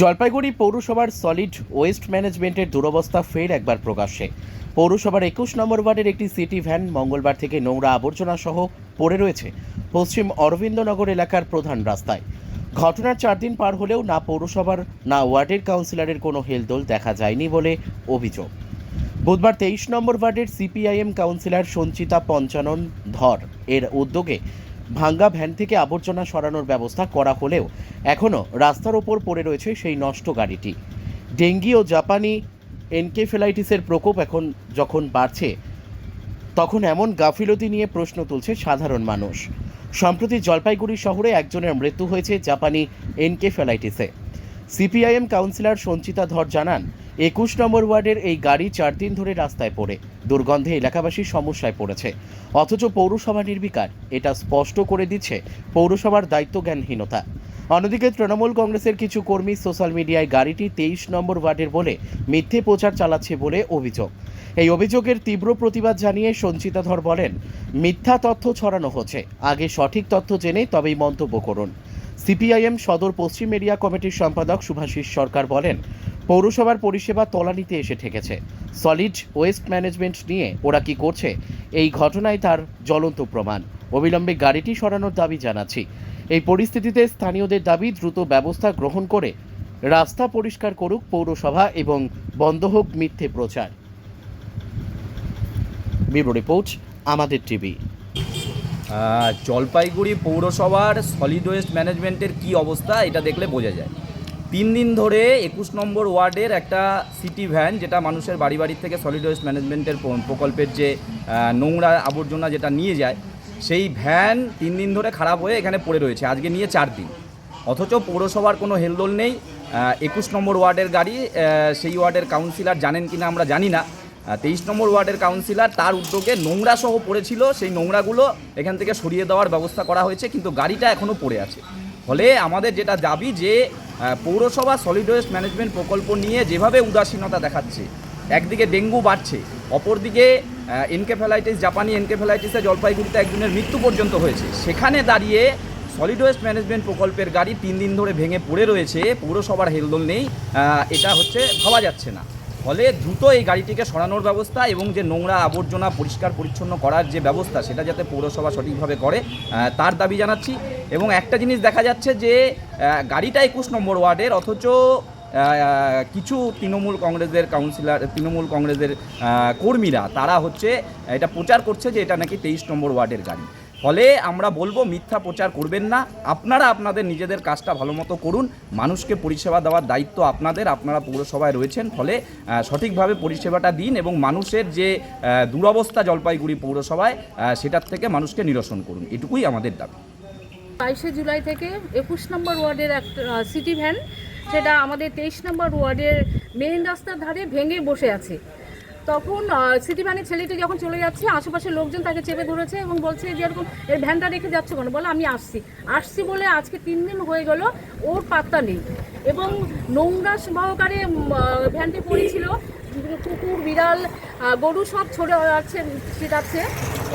জলপাইগুড়ি পৌরসভার solid waste ম্যানেজমেন্টের দুরবস্থা ফের একবার প্রকাশ্যে। পৌরসভার একুশ নম্বর ওয়ার্ডের একটি সিটি ভ্যান মঙ্গলবার থেকে নোংরা আবর্জনা সহ পড়ে রয়েছে পশ্চিম অরবিন্দনগর এলাকার প্রধান রাস্তায়। ঘটনার চার দিন পার হলেও না পৌরসভার, না ওয়ার্ডের কাউন্সিলরের কোনো হেলদোল দেখা যায়নি বলে অভিযোগ। বুধবার তেইশ নম্বর ওয়ার্ডের সিপিআইএম কাউন্সিলর সঞ্চিতা পঞ্চানন ধর এর উদ্যোগে ভাঙ্গা ভ্যান থেকে আবর্জনা সরানোর ব্যবস্থা করা হলেও এখনও রাস্তার ওপর পড়ে রয়েছে সেই নষ্ট গাড়িটি। ডেঙ্গি ও জাপানি এনকেফেলাইটিসের প্রকোপ এখন যখন বাড়ছে, তখন এমন গাফিলতি নিয়ে প্রশ্ন তুলছে সাধারণ মানুষ। সম্প্রতি জলপাইগুড়ি শহরে একজনের মৃত্যু হয়েছে জাপানি এনকেফেলাইটিসে। সিপিআইএম কাউন্সিলর সঞ্চিতা ধর জানান একুশ নম্বর ওয়ার্ডের এই গাড়ি চার দিন ধরে রাস্তায় পড়ে। দুর্গন্ধে এলাকাবাসী সমস্যায় পড়েছে। অথচ পৌরসভা নির্বিকার, এটা স্পষ্ট করে দিচ্ছে পৌরসভার দায়িত্বজ্ঞানহীনতা। অন্যদিকে তৃণমূল কংগ্রেসের কিছু কর্মী সোশ্যাল মিডিয়ায় গাড়িটি তেইশ নম্বর ওয়ার্ডের বলে মিথ্যে প্রচার চালাচ্ছে বলে অভিযোগ। এই অভিযোগের তীব্র প্রতিবাদ জানিয়ে সঞ্চিতা ধর বলেন, মিথ্যা তথ্য ছড়ানো হচ্ছে। আগে সঠিক তথ্য জেনে তবেই মন্তব্য করুন। সিপিআইএম সদর পশ্চিম এরিয়া কমিটির সম্পাদক শুভাশিস সরকার বলেন পৌরসভার পরিষেবা তলানিতে এসে ঠেকেছে। সলিড ওয়েস্ট ম্যানেজমেন্ট নিয়ে ওরা কি করছে, এই ঘটনায় তার জ্বলন্ত প্রমাণ। অবিলম্বে গাড়িটি সরানোর দাবি জানাচ্ছি। এই পরিস্থিতিতে স্থানীয়দের দাবি, দ্রুত ব্যবস্থা গ্রহণ করে রাস্তা পরিষ্কার করুক পৌরসভা এবং বন্ধ হোক মিথ্যে প্রচার। রিপোর্ট, আমাদের টিভি। জলপাইগুড়ি পৌরসভার সলিড ওয়েস্ট ম্যানেজমেন্টের কি অবস্থা, এটা দেখলে বোঝা যায়। তিন দিন ধরে একুশ নম্বর ওয়ার্ডের একটা সিটি ভ্যান যেটা মানুষের বাড়ি বাড়ি থেকে সলিড ওয়েস্ট ম্যানেজমেন্টের প্রকল্পের যে নোংরা আবর্জনা যেটা নিয়ে যায়, সেই ভ্যান তিন দিন ধরে খারাপ হয়ে এখানে পড়ে রয়েছে। আজকে নিয়ে চার দিন। অথচ পৌরসভার কোনো হেলদোল নেই। একুশ নম্বর ওয়ার্ডের গাড়ি সেই ওয়ার্ডের কাউন্সিলর জানেন কিনা আমরা জানি না। তেইশ নম্বর ওয়ার্ডের কাউন্সিলর তার উদ্যোগে নোংরা সহ পড়েছিল। সেই নোংরাগুলো এখান থেকে সরিয়ে দেওয়ার ব্যবস্থা করা হয়েছে, কিন্তু গাড়িটা এখনও পড়ে আছে। ফলে আমাদের যেটা দাবি যে পৌরসভা সলিড ওয়েস্ট ম্যানেজমেন্ট প্রকল্প নিয়ে যেভাবে উদাসীনতা দেখাচ্ছে, একদিকে ডেঙ্গু বাড়ছে, অপরদিকে এনকেফেলাইটিস জাপানি এনকেফেলাইটিসে জলপাইগুড়িতে একজনের মৃত্যু পর্যন্ত হয়েছে। সেখানে দাঁড়িয়ে সলিড ওয়েস্ট ম্যানেজমেন্ট প্রকল্পের গাড়ি তিন দিন ধরে ভেঙে পড়ে রয়েছে, পৌরসভার হেলদোল নেই এটা হচ্ছে ভাবা যাচ্ছে না। ফলে দ্রুত এই গাড়িটিকে সরানোর ব্যবস্থা এবং যে নোংরা আবর্জনা পরিষ্কার পরিচ্ছন্ন করার যে ব্যবস্থা, সেটা যাতে পৌরসভা সঠিকভাবে করে তার দাবি জানাচ্ছি। এবং একটা জিনিস দেখা যাচ্ছে যে গাড়িটা একুশ নম্বর ওয়ার্ডের, অথচ কিছু তৃণমূল কংগ্রেসের কাউন্সিলর, তৃণমূল কংগ্রেসের কর্মীরা, তারা হচ্ছে, এটা প্রচার করছে যে এটা নাকি তেইশ নম্বর ওয়ার্ডের গাড়ি। ফলে আমরা বলব, মিথ্যা প্রচার করবেন না। আপনারা আপনাদের নিজেদের কাজটা ভালো মতো করুন। মানুষকে পরিষেবা দেওয়ার দায়িত্ব আপনাদের, আপনারা পৌরসভায় রয়েছেন। ফলে সঠিকভাবে পরিষেবাটা দিন এবং মানুষের যে দুরবস্থা জলপাইগুড়ি পৌরসভায় সেটার থেকে মানুষকে নিরসন করুন। এটুকুই আমাদের দাবি। বাইশে জুলাই থেকে একুশ নম্বর ওয়ার্ডের একটা সিটি ভ্যান, সেটা আমাদের তেইশ নম্বর ওয়ার্ডের মেইন রাস্তার ধারে ভেঙে বসে আছে। তখন সিটি ভ্যানের ছেলেটি যখন চলে যাচ্ছে, আশেপাশের লোকজন তাকে চেপে ধরেছে এবং বলছে যে এরকম এই ভ্যানটা রেখে যাচ্ছে কেন? বলে, আমি আসছি। আসছি বলে আজকে তিন দিন হয়ে গেল, ওর পাত্তা নেই। এবং নোংরা সহকারে ভ্যানটি পড়েছিল, কুকুর, বিড়াল গরু সব ছড়ে যাচ্ছে ছিটাচ্ছে।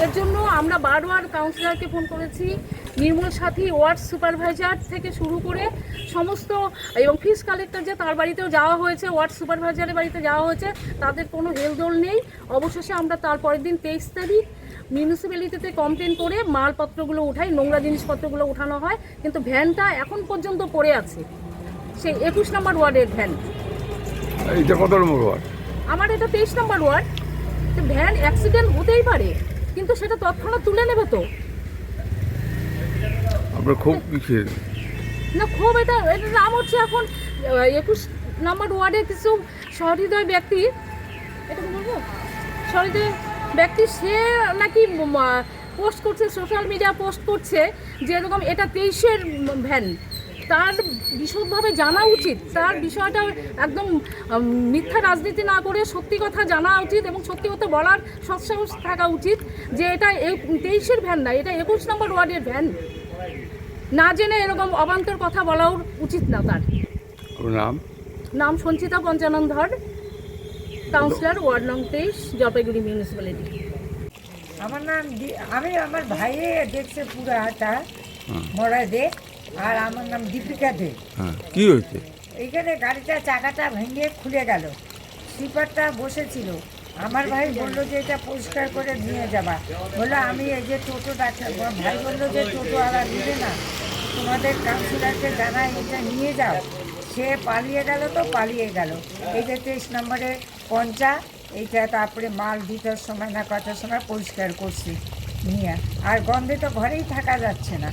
এর জন্য আমরা বারবার কাউন্সিলরকে ফোন করেছি। নির্মূল সাথী ওয়ার্ড সুপারভাইজার থেকে শুরু করে সমস্ত এবং ফিস কালেক্টর যে তার বাড়িতেও যাওয়া হয়েছে ওয়ার্ড সুপারভাইজারের বাড়িতে যাওয়া হয়েছে তাদের কোনো হেলদোল নেই। অবশেষে আমরা তার পরের দিন তেইশ তারিখ মিউনিসিপ্যালিটিতে কমপ্লেন করে মালপত্রগুলো উঠাই নোংরা জিনিসপত্রগুলো উঠানো হয়। কিন্তু ভ্যানটা এখন পর্যন্ত পড়ে আছে। সেই একুশ নম্বর ওয়ার্ডের ভ্যান। এইটা কত নম্বর ওয়ার্ড? আমার এটা তেইশ নম্বর ওয়ার্ড। ভ্যান অ্যাক্সিডেন্ট হতেই পারে কিন্তু সেটা তৎক্ষণাৎ তুলে নেবে তো। আপনার খুব কিসের না, খুব এটা এটার নাম হচ্ছে এখন একুশ নম্বর ওয়ার্ডের কিছু সহৃদয় ব্যক্তি, এটা বলব? সহৃদয় ব্যক্তি, সে নাকি পোস্ট করছে, সোশ্যাল মিডিয়া পোস্ট করছে যে এরকম এটা তেইশের ভ্যান। তার বিশদভাবে জানা উচিত, তার বিষয়টা একদম মিথ্যা রাজনীতি না করে সত্যি কথা জানা উচিত এবং সত্যি কথা বলার সৎসাহস থাকা উচিত যে এটা তেইশের ভ্যান না, এটা একুশ নম্বর ওয়ার্ডের ভ্যান। না জেনে এরকম অবান্তর কথা বলাও উচিত না তার। নাম? নাম সঞ্চিতা পঞ্চানন ধর কাউন্সিলর ওয়ার্ড নং তেইশ জলপাইগুড়ি মিউনিসিপ্যালিটি আমার নাম দি- আমি আমার ভাইয়ে দেখছে পুরো হাটা মরা দে আর আমার নাম দীপিকা দে। হ্যাঁ কী হয়েছে? এইখানে গাড়িটা চাকাটা ভেঙে খুলে গেল। স্লিপারটা বসেছিল। আমার ভাই বলল যে এটা পরিষ্কার করে নিয়ে যাবা। বলল, আমি এই যে টোটো ডাক্তার ভাই বলল যে টোটো আলা দিবে না। তোমাদের কাউন্সিলারকে জানা এটা নিয়ে যাও। সে পালিয়ে গেল তো পালিয়ে গেল। এই যে তেইশ নম্বরে পঞ্চা, এইটা তারপরে মাল দুটার সময় না কটার সময় পরিষ্কার করছি। নিয়ে, আর গন্ধে তো ঘরেই থাকা যাচ্ছে না।